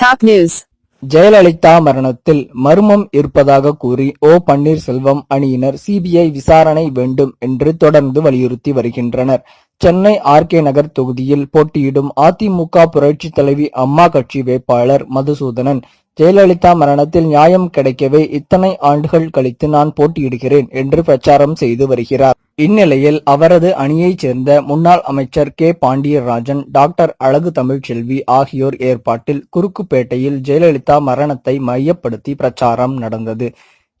Top news Jayalalithaa மரணத்தில் மர்மம் இருப்பதாக கூறி ஓ பன்னீர்செல்வம் அணியினர் சிபிஐ விசாரணை வேண்டும் என்று தொடர்ந்து வலியுறுத்தி வருகின்றனர். சென்னை ஆர்கே நகர் தொகுதியில் போட்டியிடும் அதிமுக புரட்சி தலைவி அம்மா கட்சி வேட்பாளர் மதுசூதனன். ஜெயலலிதா மரணத்தில் நியாயம் கிடைக்கவே இத்தனை ஆண்டுகள் கழித்து நான் போட்டியிடுகிறேன் என்று பிரச்சாரம் செய்து வருகிறார். இந்நிலையில் அவரது அணியைச் சேர்ந்த முன்னாள் அமைச்சர் கே. பாண்டியராஜன் டாக்டர் அழகு தமிழ்ச்செல்வி ஆகியோர் ஏற்பாட்டில் குறுக்குப்பேட்டையில் ஜெயலலிதா மரணத்தை மையப்படுத்தி பிரச்சாரம் நடந்தது.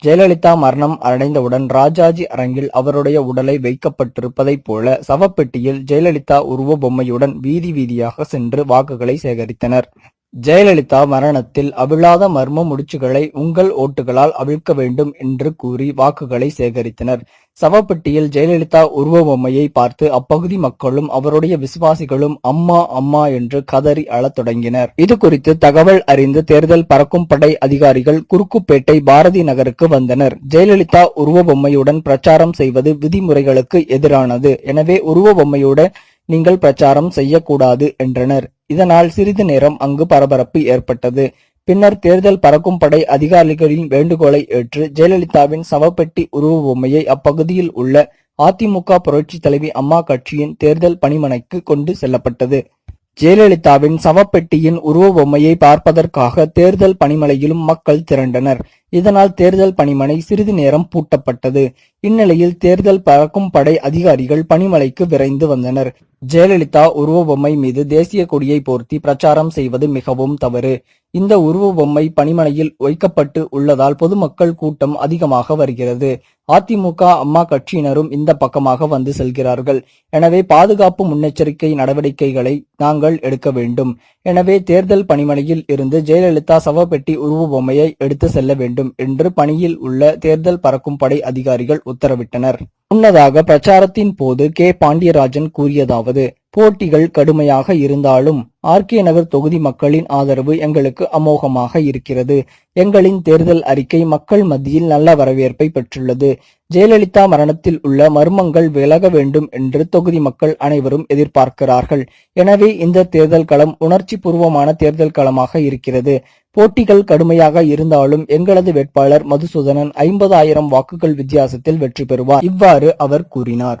ஜெயலலிதா மரணம் அடைந்தவுடன் ராஜாஜி அரங்கில் அவருடைய உடலை வைக்கப்பட்டிருப்பதைப் போல சவப்பெட்டியில் ஜெயலலிதா உருவ பொம்மையுடன் வீதி வீதியாக சென்று வாக்குகளை சேகரித்தனர். ஜெயலலிதா மரணத்தில் அவிழாத மர்ம முடிச்சுகளை உங்கள் ஓட்டுகளால் அவிழ்க்க வேண்டும் என்று கூறி வாக்குகளை சேகரித்தனர். சவப்பெட்டியில் ஜெயலலிதா உருவ பொம்மையை பார்த்து அப்பகுதி மக்களும் அவருடைய விசுவாசிகளும் அம்மா அம்மா என்று கதறி அழத் தொடங்கினர். இது குறித்து தகவல் அறிந்து தேர்தல் பறக்கும் படை அதிகாரிகள் குறுக்குப்பேட்டை பாரதி நகருக்கு வந்தனர். ஜெயலலிதா உருவ பொம்மையுடன் பிரச்சாரம் செய்வது விதிமுறைகளுக்கு எதிரானது. எனவே உருவ பொம்மையுடன் நீங்கள் பிரச்சாரம் செய்யக்கூடாது என்றனர். இதனால் சிறிது நேரம் அங்கு பரபரப்பு ஏற்பட்டது. பின்னர் தேர்தல் பறக்கும் படை அதிகாரிகளின் வேண்டுகோளை ஏற்று ஜெயலலிதாவின் சவப்பெட்டி உருவ பொம்மையை அப்பகுதியில் உள்ள அதிமுக புரட்சி தலைவி அம்மா கட்சியின் தேர்தல் பணிமனைக்கு கொண்டு செல்லப்பட்டது. ஜெயலலிதாவின் சவப்பெட்டியின் உருவ பொம்மையை பார்ப்பதற்காக தேர்தல் பணிமனையிலும் மக்கள் திரண்டனர். இதனால் தேர்தல் பணிமனை சிறிது நேரம் பூட்டப்பட்டது. இந்நிலையில் தேர்தல் பறக்கும் படை அதிகாரிகள் பணிமலைக்கு விரைந்து வந்தனர். ஜெயலலிதா உருவ பொம்மை மீது தேசிய கொடியை போர்த்தி பிரச்சாரம் செய்வது மிகவும் தவறு. இந்த உருவ பொம்மை பணிமனையில் வைக்கப்பட்டு உள்ளதால் பொதுமக்கள் கூட்டம் அதிகமாக வருகிறது. அதிமுக அம்மா கட்சியினரும் இந்த பக்கமாக வந்து செல்கிறார்கள். எனவே பாதுகாப்பு முன்னெச்சரிக்கை நடவடிக்கைகளை நாங்கள் எடுக்க வேண்டும். எனவே தேர்தல் பணிமனையில் இருந்து ஜெயலலிதா சவப்பெட்டி உருவ பொம்மையை எடுத்து செல்ல வேண்டும் என்று பணியில் உள்ள தேர்தல் பறக்கும் படை அதிகாரிகள் உத்தரவிட்டனர். முன்னதாக பிரச்சாரத்தின் போது கே. பாண்டியராஜன் கூறியதாவது போட்டிகள் கடுமையாக இருந்தாலும் ஆர்கே நகர் தொகுதி மக்களின் ஆதரவு எங்களுக்கு அமோகமாக இருக்கிறது. எங்களின் தேர்தல் அறிக்கை மக்கள் மத்தியில் நல்ல வரவேற்பை பெற்றுள்ளது. ஜெயலலிதா மரணத்தில் உள்ள மர்மங்கள் விலக வேண்டும் என்று தொகுதி மக்கள் அனைவரும் எதிர்பார்க்கிறார்கள். எனவே இந்த தேர்தல் களம் உணர்ச்சி பூர்வமான தேர்தல் களமாக இருக்கிறது. போட்டிகள் கடுமையாக இருந்தாலும் எங்களது வேட்பாளர் மதுசூதனன் ஐம்பதாயிரம் வாக்குகள் வித்தியாசத்தில் வெற்றி பெறுவார். இவ்வாறு அவர் கூறினார்.